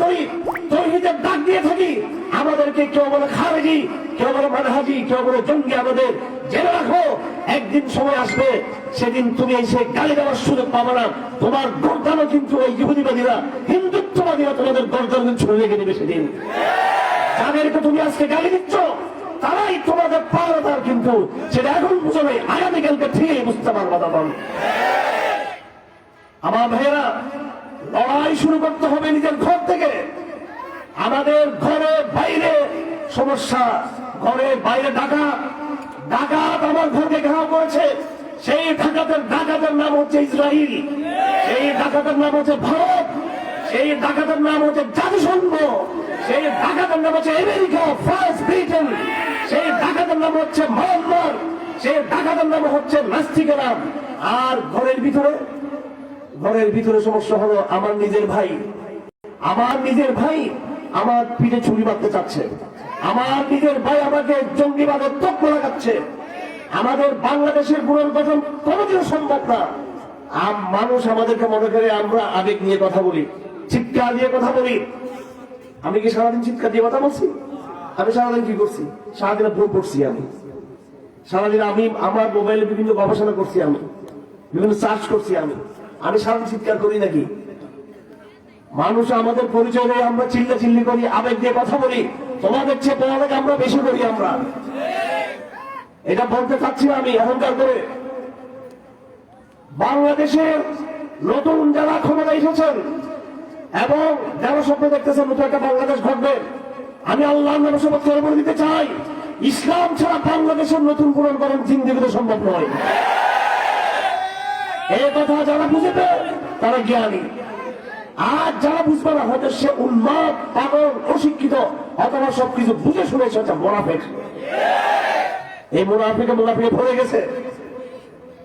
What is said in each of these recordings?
করি তৌহিদের ডাক দিয়ে থাকি। আমাদেরকে কেউ বলে খারেজি কেউ বলে মানহাজি, কেউ বলে জঙ্গি আমাদের জেনে রাখো। একদিন সময় আসবে, সেদিন তুমি এসে গালি দেওয়ার সুযোগ পাবে না। তোমার গর্দানও কিন্তু ওই ইহুদিবাদীরা, হিন্দুত্ববাদীরা তোমাদের গর্দান কিন্তু ছুড়ে রেখে দেবে সেদিন। যাদেরকে তুমি আজকে গালি দিচ্ছ, তারাই তোমাদের পাওয়াদার কিন্তু। সেটা এখন বুঝো নাই, আগামীকালকে ঠিকই বুঝতে পারবা তখন। আমার ভাইয়েরা লড়াই শুরু করতে হবে নিজের ঘর থেকে। আমাদের ঘরে বাইরে সমস্যা, ঘরে বাইরে ডাকা ডাকাত আমার ঘরকে ঘেরাও করেছে। সেই ডাকাতের ডাকাতের নাম হচ্ছে ইসরায়েল সেই ডাকাতের নাম হচ্ছে ভারত। সেই ডাকাতের নাম হচ্ছে জাতিসংঘ। সেই ডাকাতের নাম হচ্ছে আমেরিকা, ফ্রান্স, ব্রিটেন। সেই ডাকাতের নাম হচ্ছে মায়ানমার। সেই ডাকাতের নাম হচ্ছে নাস্তিকেরা। আর ঘরের ভিতরে ঘরের ভিতরে সমস্যা হলো আমার নিজের ভাই। আমার নিজের ভাই আমার পিঠে ছুরি মারতে চাচ্ছে। আমার নিজের ভাই আমাকে জঙ্গিবাদের তক্ক লাগাচ্ছে। আমাদের বাংলাদেশের পুনর্গঠন কোনোদিন সম্ভব না। আম- মানুষ আমাদেরকে মনে করে আমরা আবেগ নিয়ে কথা বলি, চিৎকার দিয়ে কথা বলি। আমি কি সারাদিন চিৎকার দিয়ে কথা বলছি? আমি সারাদিন কি করছি? সারাদিন বই পড়ছি আমি। সারাদিন আমি আমার মোবাইলে বিভিন্ন গবেষণা করছি আমি। বিভিন্ন সার্চ করছি আমি। আমি সারাদিন চিৎকার করি নাকি? মানুষ আমাদের পরিচয় দেয়, আমরা চিল্লা চিল্লি করি, আবেগ দিয়ে কথা বলি। তোমাদের চেয়ে পড়ালেখা আমরা বেশি করি আমরা। এটা বলতে চাচ্ছি আমি অহংকার করে। বাংলাদেশের নতুন যারা ক্ষমতা এসেছেন এবং যারা স্বপ্ন দেখতেছেন নতুন একটা বাংলাদেশ ঘটবে, আমি আল্লাহ নামে করে বলে দিতে চাই, ইসলাম ছাড়া বাংলাদেশের নতুন পুনর্গঠন জিন্দিগিতে সম্ভব নয়। এই কথা যারা বুঝবে তারা জ্ঞানী। আর যারা বুঝবে না, হয়তো সে অশিক্ষিত, অথবা সবকিছু বুঝে সেটা মোনাফেক। এই ভরে গেছে।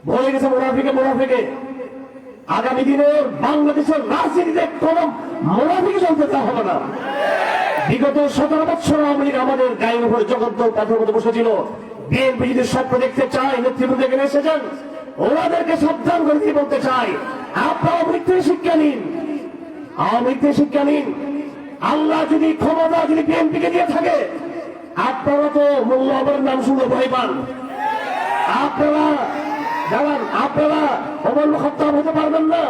ভরে গেছে আগামী দিনে বাংলাদেশের রাজনীতিতে কোন মোনাফিকে চলতে দেওয়া হবে না। বিগত সতেরো বছর লীগ আমাদের গায়ের উপরে জগদ্দল পাথর মতো বসেছিল। বিএনপি যদি স্বপ্ন দেখতে চায় নেতৃত্ব এখানে এসেছেন। ওনাদেরকে সাবধান করে দিয়ে বলতে চাই, আপনারা মৃত্যু শিক্ষা নিন। লীগ শিক্ষা নিন। আল্লাহ যদি ক্ষমতা, যদি বিএনপিকে দিয়ে থাকে, আপনারা তো মোল্লাবের নাম শুনে ভয় পান। আপনারা, দাঁড়ান, আপনারা অমর খত্তাব হতে পারবেন না।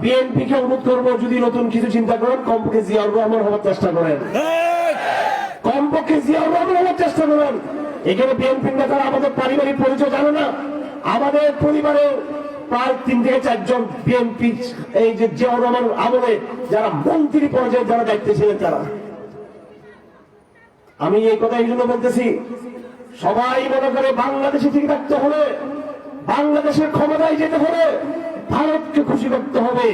বিএনপি কে অনুরোধ করব, যদি নতুন কিছু চিন্তা করেন, কমপক্ষে জিয়াউর রহমান হওয়ার চেষ্টা করেন। কমপক্ষে জিয়াউর রহমান হওয়ার চেষ্টা করেন। এখানে বিএনপির নেতারা আমাদের পারিবারিক পরিচয় জানে না। আমাদের পরিবারে প্রায় তিন থেকে চারজন বিএনপি এই যে জিয়াউর রহমান আমলে যারা মন্ত্রী পর্যায়ে যারা দায়িত্বে ছিলেন তারা। আমি এই কথা এই জন্য বলতেছি, সবাই মনে করে বাংলাদেশে ঠিক রাখতে হলে, বাংলাদেশের ক্ষমতায় যেতে হলে ভারতকে খুশি করতে হবে,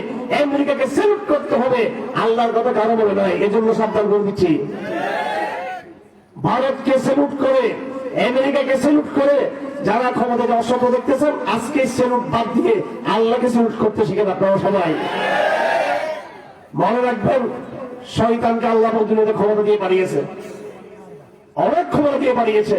আমেরিকাকে সেলুট করতে হবে, আল্লাহর কথা কারও বলে নয়, এজন্য সাবধান করে দিচ্ছি। ভারতকে সেলুট করে, আমেরিকাকে সেলুট করে যারা ক্ষমতাকে অসভ্য দেখতেছেন, আজকে সেলুট বাদ দিয়ে আল্লাহকে সেলুট করতে শিখেন আপনারা সবাই। মনে রাখবেন, শয়তানকে আল্লাহ দুনিয়াতে ক্ষমতা দিয়ে বাড়িয়েছে অনেক ক্ষমতা দিয়ে পাঠিয়েছে